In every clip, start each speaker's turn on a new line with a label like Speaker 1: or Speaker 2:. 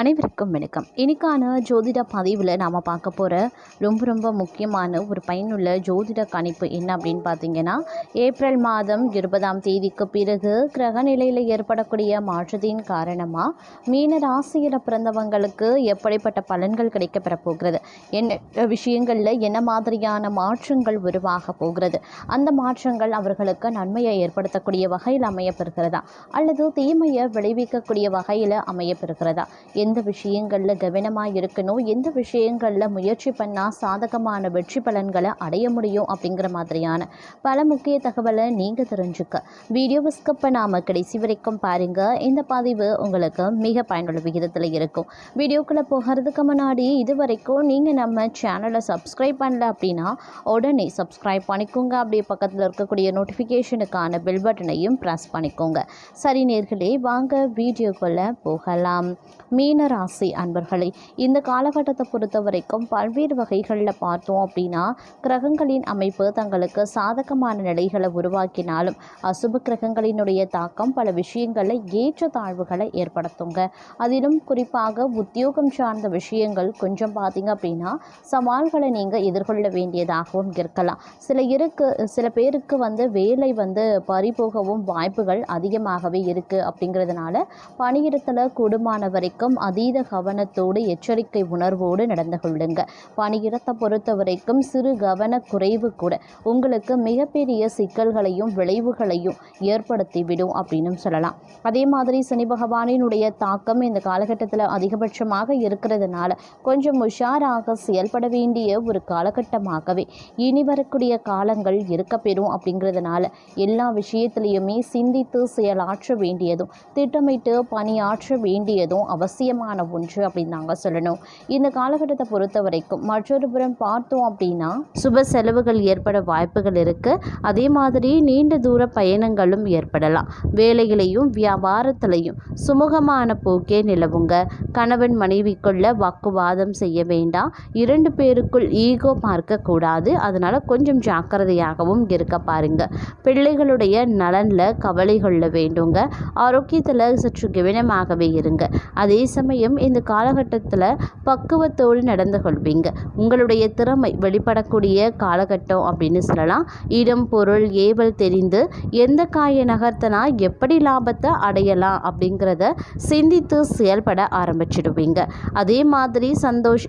Speaker 1: அனைவருக்கும் வணக்கம். இன்னைக்கான ஜோதிட பதிவில் நாம் பார்க்க போகிற ரொம்ப ரொம்ப முக்கியமான ஒரு பயனுள்ள ஜோதிட கணிப்பு என்ன அப்படின்னு பார்த்தீங்கன்னா ஏப்ரல் மாதம் இருபதாம் தேதிக்கு பிறகு கிரகநிலையில் ஏற்படக்கூடிய மாற்றத்தின் காரணமாக மீன ராசியில் பிறந்தவங்களுக்கு எப்படிப்பட்ட பலன்கள் கிடைக்கப்பெற போகிறது? என்ன விஷயங்களில் என்ன மாதிரியான மாற்றங்கள் உருவாக போகிறது? அந்த மாற்றங்கள் அவர்களுக்கு நன்மையை ஏற்படுத்தக்கூடிய வகையில் அமையப்பெறுகிறதா அல்லது தீமையை விளைவிக்கக்கூடிய வகையில் அமையப்பெறுகிறதா எந்த விஷயங்களில் கவனமாக இருக்கணும்? எந்த விஷயங்களில் முயற்சி பண்ணால் சாதகமான வெற்றி பலன்களை அடைய முடியும் அப்படிங்கிற மாதிரியான பல முக்கிய தகவலை நீங்கள் தெரிஞ்சுக்க. வீடியோவை ஸ்கிப் பண்ணாமல் கடைசி வரைக்கும் பாருங்கள் இந்த பதிவு உங்களுக்கு மிக பயனுள்ள விகிதத்தில் இருக்கும். வீடியோக்குள்ளே போகிறதுக்கு முன்னாடி இது வரைக்கும் நீங்கள் நம்ம சேனலை சப்ஸ்கிரைப் பண்ணல அப்படின்னா உடனே சப்ஸ்கிரைப் பண்ணிக்கோங்க. அப்படியே பக்கத்தில் இருக்கக்கூடிய நோட்டிஃபிகேஷனுக்கான பெல் பட்டனையும் ப்ரெஸ் பண்ணிக்கோங்க. சரி நேர்களே வாங்க வீடியோக்குள்ளே போகலாம். மீ ராசி அன்பர்களே இந்த காலகட்டத்தை பொறுத்த வரைக்கும் பல்வேறு வகைகளில் பார்த்தோம் அப்படின்னா கிரகங்களின் அமைப்பு தங்களுக்கு சாதகமான நிலைகளை உருவாக்கினாலும் அசுப கிரகங்களினுடைய தாக்கம் பல விஷயங்களில் ஏற்ற தாழ்வுகளை ஏற்படுத்துங்க. அதிலும் குறிப்பாக உத்தியோகம் சார்ந்த விஷயங்கள் கொஞ்சம் பார்த்தீங்க அப்படின்னா சவால்களை நீங்கள் எதிர்கொள்ள வேண்டியதாகவும் இருக்கலாம். சில இருக்கு சில பேருக்கு வந்து வேலை வந்து பறிபோகவும் வாய்ப்புகள் அதிகமாகவே இருக்குது அப்படிங்கிறதுனால பணியிடத்தில் கூடுமான வரைக்கும் அதீத கவனத்தோடு எச்சரிக்கை உணர்வோடு நடந்து கொள்ளுங்க. பணியிடத்தை பொறுத்த வரைக்கும் சிறு கவன குறைவு கூட. உங்களுக்கு மிகப்பெரிய சிக்கல்களையும் விளைவுகளையும் ஏற்படுத்தி விடும் அப்படின்னு சொல்லலாம். அதே மாதிரி சனி பகவானினுடைய தாக்கம் இந்த காலகட்டத்தில் அதிகபட்சமாக இருக்கிறதுனால கொஞ்சம் உஷாராக செயல்பட வேண்டிய ஒரு காலகட்டமாகவே இனி வரக்கூடிய காலங்கள் இருக்க பெறும் அப்படிங்கிறதுனால எல்லா விஷயத்திலையுமே சிந்தித்து செயலாற்ற வேண்டியதும் திட்டமிட்டு பணியாற்ற வேண்டியதும் அவசியம். முக்கியமான ஒன்று அப்படின்னு நாங்கள் சொல்லணும். இந்த காலகட்டத்தை பொறுத்த வரைக்கும் மற்றொரு புறம் பார்த்தோம் அப்படின்னா சுப செலவுகள் ஏற்பட வாய்ப்புகள் இருக்குது அதே மாதிரி நீண்ட தூர பயணங்களும் ஏற்படலாம். வேலையிலையும் வியாபாரத்திலையும் சுமூகமான போக்கே நிலவுங்க. கணவன் மனைவிக்குள்ள வாக்குவாதம் செய்ய வேண்டாம். இரண்டு பேருக்குள் ஈகோ பார்க்கக்கூடாது அதனால் கொஞ்சம் ஜாக்கிரதையாகவும் இருக்க பாருங்க. பிள்ளைகளுடைய நலனில் கவலை கொள்ள வேண்டுங்க. ஆரோக்கியத்தில் சற்று கவனமாகவே இருங்க. அதே சமயம் இந்த காலகட்டத்தில் பக்குவத்தோடு நடந்து கொள்வீங்க. உங்களுடைய திறமை வெளிப்படக்கூடிய காலகட்டம் அப்படின்னு சொல்லலாம். இடம் பொருள் ஏவல் தெரிந்து எந்த காயை நகர்த்தனா எப்படி லாபத்தை அடையலாம் அப்படிங்கிறத சிந்தித்து செயல்பட ஆரம்பிச்சிடுவீங்க. அதே மாதிரி சந்தோஷ்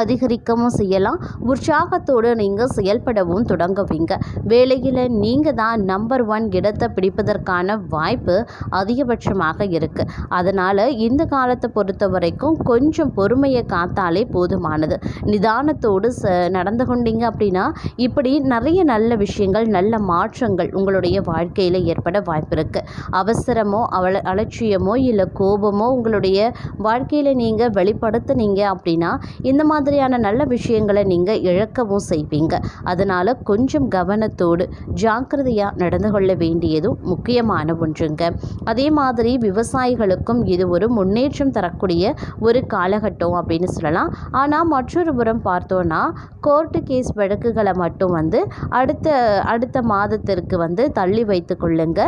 Speaker 1: அதிகரிக்கவும் செய்யலாம். உற்சாகத்தோடு நீங்கள் செயல்படவும் தொடங்குவீங்க. வேலையில் நீங்கள் தான் நம்பர் ஒன் இடத்தை பிடிப்பதற்கான வாய்ப்பு அதிகபட்சமாக இருக்குது அதனால் இந்த காலத்தை பொறுத்த வரைக்கும் கொஞ்சம் பொறுமையை காத்தாலே போதுமானது. நிதானத்தோடு ச நடந்து கொண்டீங்க அப்படின்னா இப்படி நிறைய நல்ல விஷயங்கள் நல்ல மாற்றங்கள் உங்களுடைய வாழ்க்கையில் ஏற்பட வாய்ப்பு இருக்குது அவசரமோ அவள அலட்சியமோ இல்லை கோபமோ உங்களுடைய வாழ்க்கையில் நீங்கள் வெளிப்படுத்துனீங்க அப்படின்னா இந்த மாதிரி மாதிரியான நல்ல விஷயங்களை நீங்கள் இழக்கவும் செய்வீங்க. அதனால் கொஞ்சம் கவனத்தோடு ஜாக்கிரதையாக நடந்து கொள்ள வேண்டியதும் முக்கியமான ஒன்றுங்க. அதே மாதிரி விவசாயிகளுக்கும் இது ஒரு முன்னேற்றம் தரக்கூடிய ஒரு காலகட்டம் அப்படின்னு சொல்லலாம். ஆனால் மற்றொரு புறம் பார்த்தோன்னா கோர்ட்டு கேஸ் வழக்குகளை மட்டும் வந்து அடுத்த அடுத்த மாதத்திற்கு வந்து தள்ளி வைத்து கொள்ளுங்க.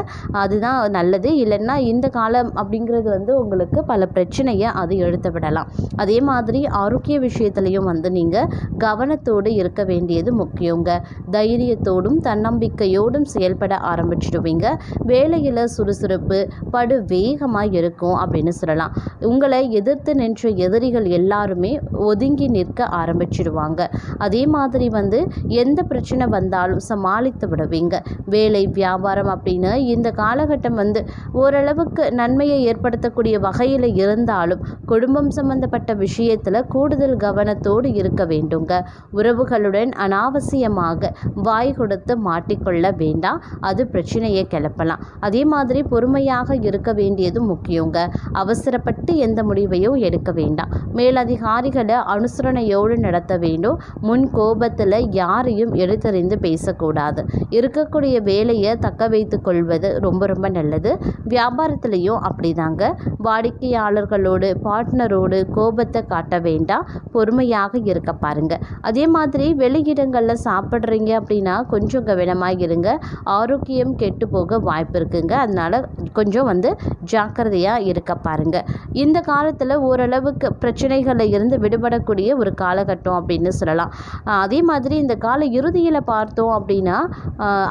Speaker 1: அதுதான் நல்லது. இல்லைன்னா இந்த காலம் அப்படிங்கிறது வந்து உங்களுக்கு பல பிரச்சனையை அது எடுத்து விடலாம் அதே மாதிரி ஆரோக்கிய விஷயத்துலையும் வந்து நீங்கள் கவனத்தோடு இருக்க வேண்டியது முக்கியங்க. தைரியத்தோடும் தன்னம்பிக்கையோடும் செயல்பட ஆரம்பிச்சிடுவீங்க. வேலையில் சுறுசுறுப்பு படு வேகமாக இருக்கும் அப்படின்னு சொல்லலாம். உங்களை எதிர்த்து நின்ற எதிரிகள் எல்லாருமே ஒதுங்கி நிற்க ஆரம்பிச்சிடுவாங்க. அதே மாதிரி வந்து எந்த பிரச்சனை வந்தாலும் சமாளித்து விடுவீங்க. வேலை வியாபாரம் அப்படின்னு இந்த காலகட்டம் வந்து ஓரளவுக்கு நன்மையை ஏற்படுத்தக்கூடிய வகையில் இருந்தாலும் குடும்பம் சம்பந்தப்பட்ட விஷயத்தில் கூடுதல் கவனம் கவனத்தோடு இருக்க வேண்டுங்க. உறவுகளுடன் அனாவசியமாக வாய் கொடுத்து மாட்டிக்கொள்ள வேண்டாம். அது பிரச்சனையை கிளப்பலாம். அதே மாதிரி பொறுமையாக இருக்க வேண்டியது முக்கியங்க. அவசரப்பட்டு எந்த முடிவையும் எடுக்க வேண்டாம். மேலதிகாரிகளை அனுசரணையோடு நடத்த வேண்டும். முன் கோபத்தில் யாரையும் எடுத்தறிந்து பேசக்கூடாது. இருக்கக்கூடிய வேலையை தக்க வைத்து கொள்வது ரொம்ப ரொம்ப நல்லது. வியாபாரத்திலையும் அப்படிதாங்க. வாடிக்கையாளர்களோடு பார்ட்னரோடு கோபத்தை காட்ட வேண்டாம். பொறுமை பொறுமையாக இருக்க பாருங்க. அதே மாதிரி வெளியிடங்களில் சாப்பிட்றீங்க அப்படின்னா கொஞ்சம் கவனமாக இருங்க. ஆரோக்கியம் கெட்டு போக வாய்ப்பு இருக்குங்க. அதனால் கொஞ்சம் வந்து ஜாக்கிரதையாக இருக்க பாருங்க. இந்த காலத்தில் ஓரளவுக்கு பிரச்சனைகளில் இருந்து விடுபடக்கூடிய ஒரு காலகட்டம் அப்படின்னு சொல்லலாம். அதே மாதிரி இந்த கால இறுதியில் பார்த்தோம் அப்படின்னா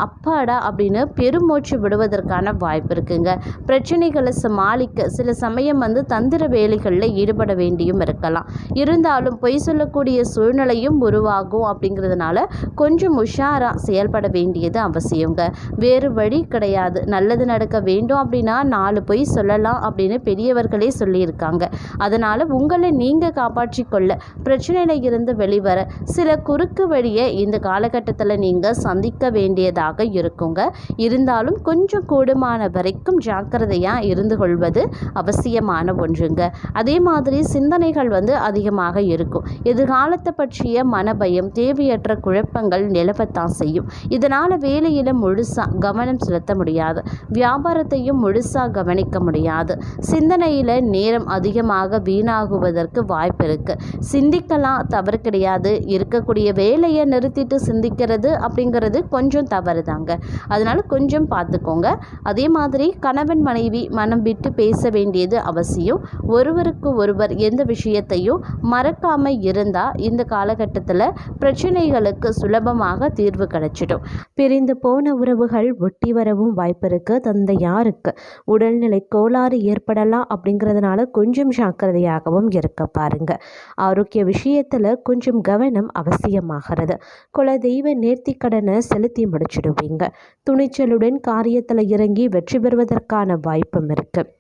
Speaker 1: அப்பாடா அப்படின்னு பெருமூச்சு விடுவதற்கான வாய்ப்பு இருக்குங்க. பிரச்சனைகளை சமாளிக்க சில சமயம் வந்து தந்திர வேலைகளில் ஈடுபட வேண்டியும் இருக்கலாம். இருந்தாலும் பொய் சொல்லக்கூடிய சூழ்நிலையும் உருவாகும் அப்படிங்கிறதுனால கொஞ்சம் உஷாராக செயல்பட வேண்டியது அவசியங்க. வேறு வழி கிடையாது. நல்லது நடக்க வேண்டும் அப்படின்னா நாலு பொய் சொல்லலாம் அப்படின்னு பெரியவர்களே சொல்லியிருக்காங்க. அதனால் உங்களை நீங்கள் காப்பாற்றிக்கொள்ள பிரச்சனையில் இருந்து வெளிவர சில குறுக்கு வழியை இந்த காலகட்டத்தில் நீங்கள் சந்திக்க வேண்டியதாக இருக்குங்க. இருந்தாலும் கொஞ்சம் கூடுமான வரைக்கும் ஜாக்கிரதையாக இருந்து கொள்வது அவசியமான ஒன்றுங்க. அதே மாதிரி சிந்தனைகள் வந்து அதிகமாக இருக்கும். எதிர்காலத்தை பற்றிய மனபயம் தேவையற்ற குழப்பங்கள் நிலவத்தான் செய்யும். இதனால் வேலையில் முழுசாக கவனம் செலுத்த முடியாது. வியாபாரத்தையும் முழுசாக கவனிக்க முடியாது. சிந்தனையில் நேரம் அதிகமாக வீணாகுவதற்கு வாய்ப்பு இருக்குது சிந்திக்கலாம் தவறு கிடையாது. இருக்கக்கூடிய வேலையை நிறுத்திட்டு சிந்திக்கிறது அப்படிங்கிறது கொஞ்சம் தவறு தாங்க அதனால் கொஞ்சம் பார்த்துக்கோங்க அதே மாதிரி கணவன் மனைவி மனம் விட்டு பேச வேண்டியது அவசியம். ஒருவருக்கு ஒருவர் எந்த விஷயத்தையும் மறக்காம இருந்தால் இந்த காலகட்டத்தில் பிரச்சனைகளுக்கு சுலபமாக தீர்வு கிடைச்சிடும். பிரிந்து போன உறவுகள் ஒட்டி வரவும் வாய்ப்பு இருக்குது தந்தையாருக்கு உடல்நிலை கோளாறு ஏற்படலாம் அப்படிங்கிறதுனால கொஞ்சம் ஜாக்கிரதையாகவும் இருக்க பாருங்க. ஆரோக்கிய விஷயத்தில் கொஞ்சம் கவனம் அவசியமாகிறது. குலதெய்வ நேர்த்திக்கடனை செலுத்தி முடிச்சிடுவீங்க. துணிச்சலுடன் காரியத்தில் இறங்கி வெற்றி பெறுவதற்கான வாய்ப்பும் இருக்குது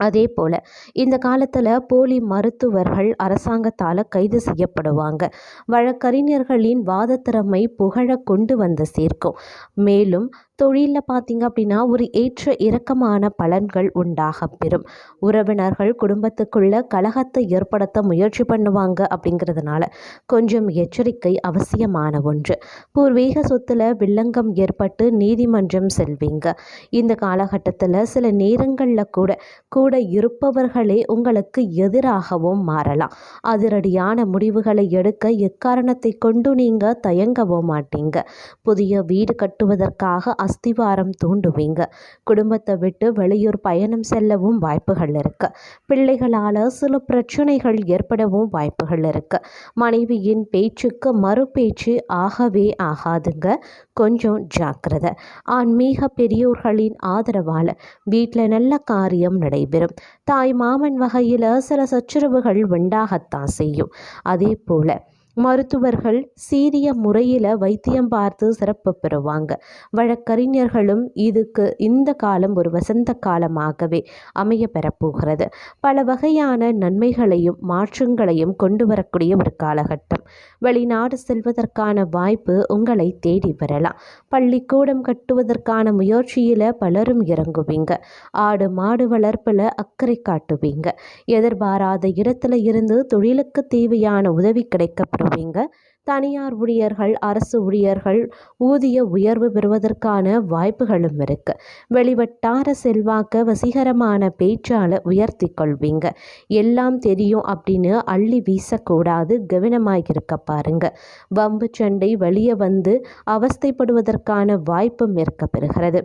Speaker 1: அதே போல் இந்த காலத்தில் போலி மருத்துவர்கள் அரசாங்கத்தால் கைது செய்யப்படுவாங்க. வழக்கறிஞர்களின் வாதத்திறமை புகழ கொண்டு வந்து சேர்க்கும். மேலும் தொழிலில் பார்த்தீங்க அப்படின்னா ஒரு ஏற்ற இறக்கமான பலன்கள் உண்டாக பெறும். உறவினர்கள் குடும்பத்துக்குள்ள கலகத்தை ஏற்படுத்த முயற்சி பண்ணுவாங்க அப்படிங்கிறதுனால கொஞ்சம் எச்சரிக்கை அவசியமான ஒன்று. பூர்வீக சொத்தில் வில்லங்கம் ஏற்பட்டு நீதிமன்றம் செல்வீங்க. இந்த காலகட்டத்தில் சில நேரங்களில் கூட கூட இருப்பவர்களே உங்களுக்கு எதிராகவும் மாறலாம். அதிரடியான முடிவுகளை எடுக்க எக்காரணத்தை கொண்டு நீங்கள் தயங்கவும் மாட்டீங்க. புதிய வீடு கட்டுவதற்காக அஸ்திவாரம் தூண்டுவீங்க. குடும்பத்தை விட்டு வெளியூர் பயணம் செல்லவும் வாய்ப்புகள் இருக்கு. பிள்ளைகளால் சில பிரச்சனைகள் ஏற்படவும் வாய்ப்புகள் இருக்கு. மனைவியின் பேச்சுக்கு மறுபேச்சு ஆகவே ஆகாதுங்க. கொஞ்சம் ஜாக்கிரதை. ஆன்மீக பெரியோர்களின் ஆதரவால் வீட்டில் நல்ல காரியம் நடைபெறும். தாய் மாமன் வகையில் சில சச்சரவுகள் உண்டாகத்தான் செய்யும். அதே போல் மருத்துவர்கள் சீரிய முறையில் வைத்தியம் பார்த்து சிறப்பு பெறுவாங்க. வழக்கறிஞர்களும் இதுக்கு இந்த காலம் ஒரு வசந்த காலமாகவே அமைய பெறப்போகிறது. பல வகையான நன்மைகளையும் மாற்றங்களையும் கொண்டு வரக்கூடிய ஒரு காலகட்டம். வெளிநாடு செல்வதற்கான வாய்ப்பு உங்களை தேடி வரலாம். பள்ளிக்கூடம் கட்டுவதற்கான முயற்சியில் பலரும் இறங்குவீங்க. ஆடு மாடு வளர்ப்பில் அக்கறை காட்டுவீங்க. எதிர்பாராத இடத்துல இருந்து தொழிலுக்கு தேவையான உதவி கிடைக்கப்படும் கிடைக்கப்படுவீங்க தனியார் ஊழியர்கள் அரசு ஊழியர்கள் ஊதிய உயர்வு பெறுவதற்கான வாய்ப்புகளும் இருக்கு. வெளிவட்டார செல்வாக்க வசீகரமான பேச்சால உயர்த்தி கொள்வீங்க. எல்லாம் தெரியும் அப்படின்னு அள்ளி வீசக்கூடாது கவனமாக இருக்க பாருங்க. வம்பு சண்டை வெளியே வந்து அவஸ்தைப்படுவதற்கான வாய்ப்பும் இருக்க பெறுகிறது.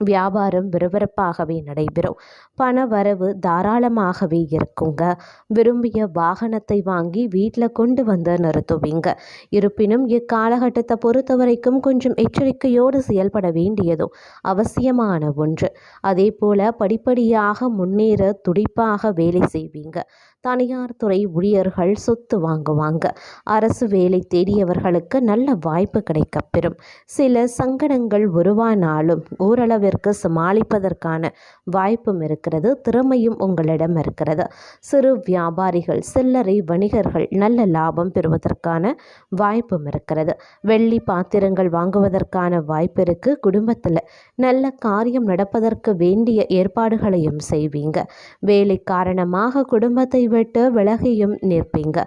Speaker 1: வியாபாரம் விறுவிறுப்பாகவே நடைபெறும். பண வரவு தாராளமாகவே இருக்குங்க. விரும்பிய வாகனத்தை வாங்கி வீட்டில் கொண்டு வந்து நிறுத்துவீங்க. இருப்பினும் இக்காலகட்டத்தை பொறுத்த வரைக்கும் கொஞ்சம் எச்சரிக்கையோடு செயல்பட வேண்டியதும் அவசியமான ஒன்று. அதே போல் படிப்படியாக முன்னேற துடிப்பாக வேலை செய்வீங்க. தனியார் துறை ஊழியர்கள் சொத்து வாங்குவாங்க. அரசு வேலை தேடியவர்களுக்கு நல்ல வாய்ப்பு கிடைக்கப்பெறும். சில சங்கடங்கள் உருவானாலும் ஓரளவு ஓரளவிற்கு சமாளிப்பதற்கான வாய்ப்பும் இருக்கிறது திறமையும் உங்களிடம் இருக்கிறது. சிறு வியாபாரிகள் சில்லறை வணிகர்கள் நல்ல லாபம் பெறுவதற்கான வாய்ப்பும் இருக்கிறது. வெள்ளி பாத்திரங்கள் வாங்குவதற்கான வாய்ப்பு இருக்கு. குடும்பத்தில் நல்ல காரியம் நடப்பதற்கு வேண்டிய ஏற்பாடுகளையும் செய்வீங்க. வேலை காரணமாக குடும்பத்தை விட்டு விலகியும் நிற்பீங்க.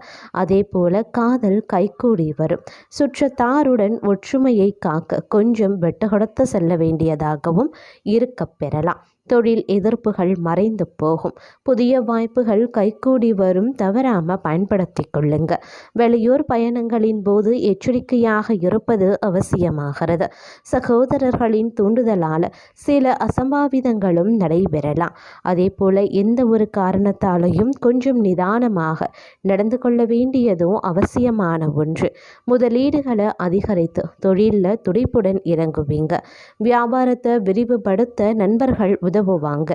Speaker 1: அதே போல காதல் கைகூடி வரும். சுற்றத்தாருடன் ஒற்றுமையை காக்க கொஞ்சம் விட்டு கொடுத்து செல்ல வேண்டியதாகவும் இருக்க பெறலாம். தொழில் எதிர்ப்புகள் மறைந்து போகும். புதிய வாய்ப்புகள் கைகூடி வரும். தவறாமல் பயன்படுத்தி கொள்ளுங்க. வெளியூர் பயணங்களின் போது எச்சரிக்கையாக இருப்பது அவசியமாகிறது. சகோதரர்களின் தூண்டுதலால் சில அசம்பாவிதங்களும் நடைபெறலாம். அதே போல் எந்த ஒரு காரணத்தாலையும் கொஞ்சம் நிதானமாக நடந்து கொள்ள வேண்டியதும் அவசியமான ஒன்று. முதலீடுகளை அதிகரித்து தொழிலில் துடிப்புடன் இறங்குவீங்க. வியாபாரத்தை விரிவுபடுத்த நண்பர்கள் உதவுவாங்க